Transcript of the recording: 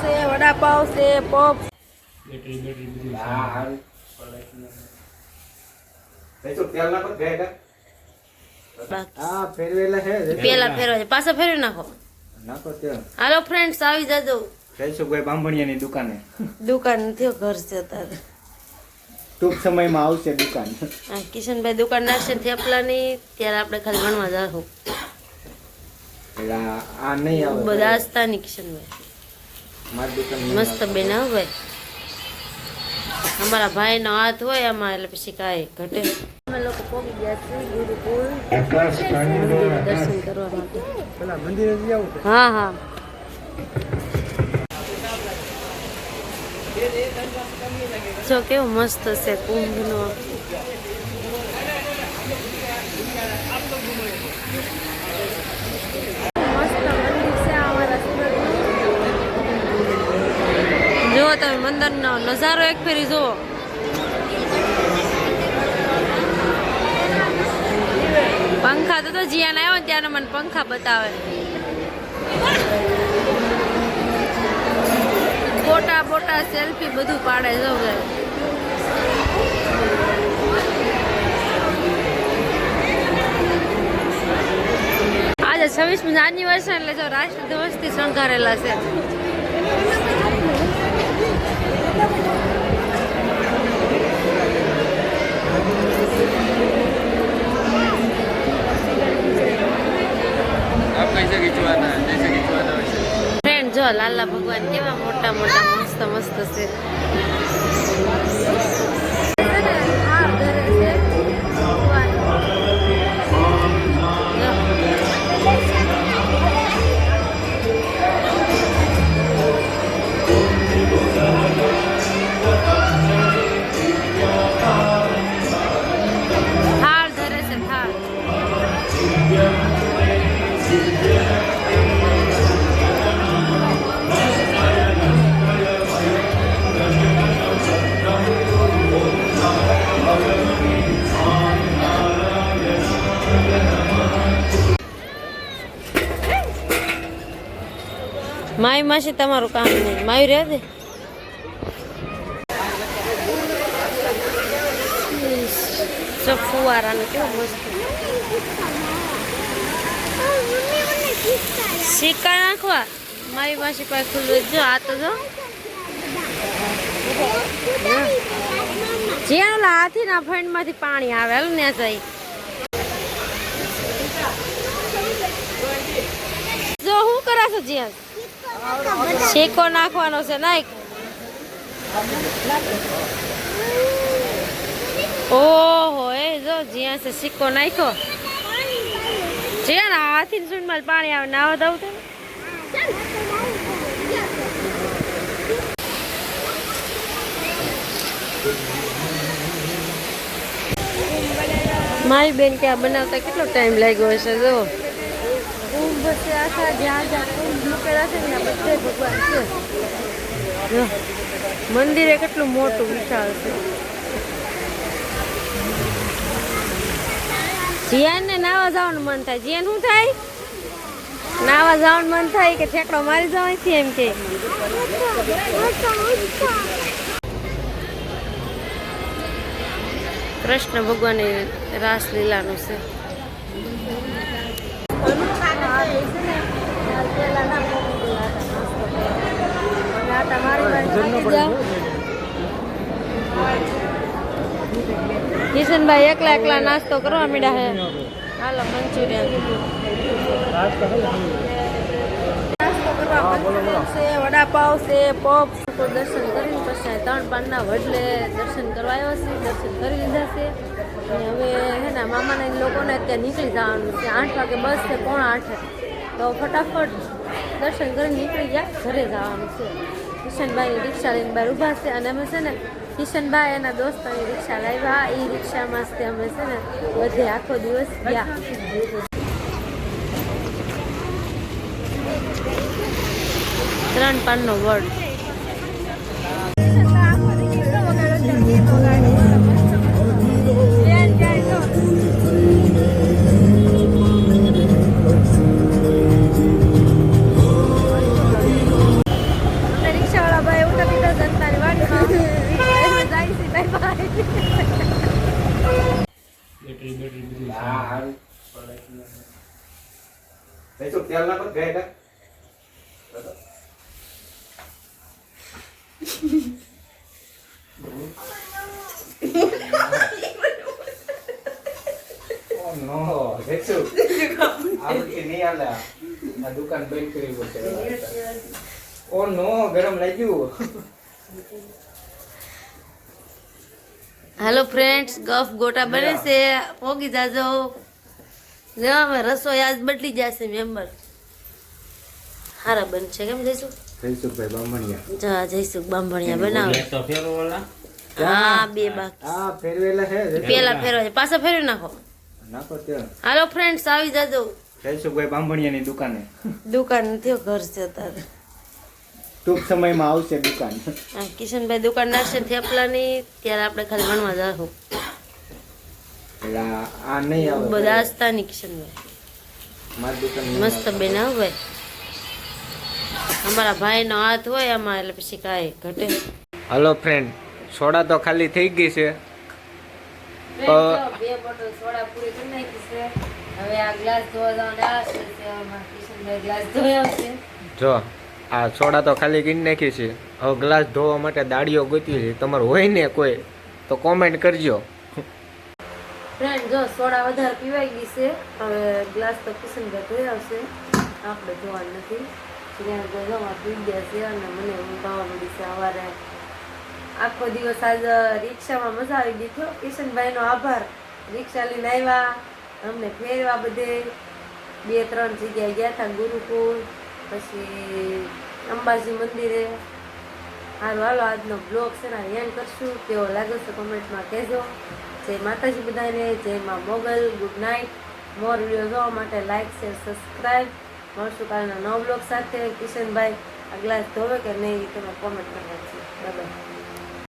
છે વડાપાવ છે પોપ હા. હા. પેલા ફેરવા છે. પાછા ફેરવી નાખો. નાખો હાલો ફ્રેન્ડ્સ આવી જાજો. જયસુખભાઈ બાંભણિયાની દુકાને. દુકાન નથી હો, ઘર છે તારે ટૂંક સમયમાં આવશે દુકાન. આ કિશનભાઈ દુકાન નાખશે ને થેપલાની ત્યારે આપણે ખાલી ગણવા જાશું એટલે આ આ નહીં આવે. બધા આસ્તાની કિશનભાઈ. મસ્ત બેન ભાઈ. અમારા ભાઈનો હાથ હોય આમાં એટલે પછી કાંઈ ઘટે. અમે લોકો પહોંચી ગયા છીએ ગુરુકુળ. દર્શન કરવા માટે. હા હા. જો કેવો મસ્ત છે કુંભનો મસ્ત મંદિર છે અમારા સુરતનું. મંદિરનો નજારો એક ફેરી, જુઓ. પંખા તો જ્યાં જીયાન આવ્યો ને ત્યારે મને પંખા બતાવે. ફોટા ફોટા સેલ્ફી બધું પાડે જો આજે છવ્વીસમી એનિવર્સરી એટલે જો રાષ્ટ્ર દિવસથી શણગારેલા છે. જો લાલા ભગવાન કેવા મોટા મોટા મસ્ત મસ્ત છે. માય માસી તમારું કામ નહીં. માયું રહે દે. જો ફુવારાનું કેવું મસ્ત. સિક્કા નાખવા. મારી માસી પાસે ખુલ્લું જો આ તો જો. જ્યાં ઓલા હાથીના ફંડમાંથી પાણી આવે ને જઈ જો, શું કરાશો જ્યાં શેકો નાખવાનો છે નાખ ઓહો, એ જો, જ્યાં છે સિક્કો નાખ્યો. જ્યાં હાથી સુંડમાં પાણી આવે, નાવા દઉં તો મારી બેન કે આ બનાવતા કેટલો ટાઈમ લાગ્યો હશે, જો. છે આખા જ્યાં જ્યાં મૂકેલા છે ને બધે ભગવાન છે. મંદિરે કેટલું મોટું વિશાળ છે. જીયાન ને નાવા જવાનું મન થાય. જીયાન શું થાય? નાવા જવાનું મન થાય કે ઠેકડો મારી જવાય છે એમ કે. કૃષ્ણ ભગવાન રાસલીલાનું છે. કિશનભાઈ એકલા એકલા નાસ્તો કરવા મીડા હે હાલો મંચુરિયન. કરવા છે, વડાપાવ છે પોપ તો દર્શન કરીને પછી ત્રણ પાનના વડલે દર્શન કરવા આવ્યા છે દર્શન કરી લીધા છે. અને હવે હે ને મામાના લોકોને અત્યારે નીકળી જવાનું છે, આઠ વાગે બસ છે, પોણા આઠે. તો ફટાફટ દર્શન કરીને નીકળી ગયા, ઘરે જવાનું છે. કિશનભાઈની રિક્ષા લઈને બહાર ઊભા છે, અને અમે છે ને, કિશનભાઈ એના દોસ્તોની રિક્ષા લાવ્યા, એ રિક્ષામાં અમે છે ને, બધે આખો દિવસ ગયા. ત્રણ પાનનો word Besok tiang apa? Gaya kan? નહીં હાલે. આ દુકાન બંધ કરવી પડશે. No, ગરમ લાગ્યું. હાલો ફ્રેન્ડ્સ ગફ ગોટા બને છે પોગી જાજો જો રસોઈ આજ બદલી જશે મેમ્બર સારા બનશે કેમ જઈશું જયસુખભાઈ બામણિયા. જા જઈશું બાંભણિયા બનાવો. તો ફેરો વાળા હા બે બાકી. આ ફેરવેલા છે પેલા ફેરવા છે. પાછા ફેરવી નાખો. નાખો ત્યાં. હાલો ફ્રેન્ડ્સ આવી જાજો. જયસુખભાઈ બામણિયાની દુકાને. દુકાન નથી ઘર છે અત્યારે. ટૂંક સમયમાં આવશે દુકાન. હા કિશનભાઈ દુકાન નાખશે થેપલાની ત્યારે આપણે ખાલી ભણવા જાશું. એટલે આ આ નહીં આવે. બધા આસ્તાની કિશનભાઈ. મારી દુકાન મસ્ત બનાવ ભાઈ. અમારા ભાઈનો હાથ હોય આમાં એટલે પછી કાંઈ ઘટે. હલો ફ્રેન્ડ સોડા તો ખાલી થઈ ગઈ છે. બે બોટલ સોડા પૂરી કરી નાખી છે. હવે આ ગ્લાસ ધોવા જવાનું આ છે તે અમારા કિશનભાઈ ગ્લાસ ધોઈ આવશે. જો આ સોડા તો ખાલી કરી નાખી છે. હવે ગ્લાસ ધોવા માટે દાડીઓ ગોતી છે. તમારું હોય ને કોઈ તો કોમેન્ટ કરજો. ફ્રેન્ડ જો સોડા વધારે પીવાઈ ગઈ છે. હવે ગ્લાસ તો કિશનભાઈ ધોઈ આવશે. આપણે ધોવાનું નથી. ત્યાં તો પી ગયા છે અને મને ઊંઘ આવવા મળી છે સવારે. આખો દિવસ આજ રિક્ષામાં મજા આવી ગઈ. થયો કિશનભાઈનો આભાર. રિક્ષા લઈને આવ્યા, અમને ફેરવા બધે. બે, ત્રણ જગ્યાએ ગયા હતા ગુરુકુળ, પછી અંબાજી મંદિરે. હાલો હાલો, આજનો બ્લોગ છે ને એન્ડ કરશું. કેવો લાગે છે કોમેન્ટમાં કહેજો. જય માતાજી બધાને, જય માં Mogal. Good night more video જોવા માટે લાઇક શેર સબસ્ક્રાઈબ મળશું કાલના નવ બ્લોગ સાથે કિશનભાઈ આ ગ્લાસ ધોવે કે નહીં એ તમે કોમેન્ટ કરી નાખજો બાય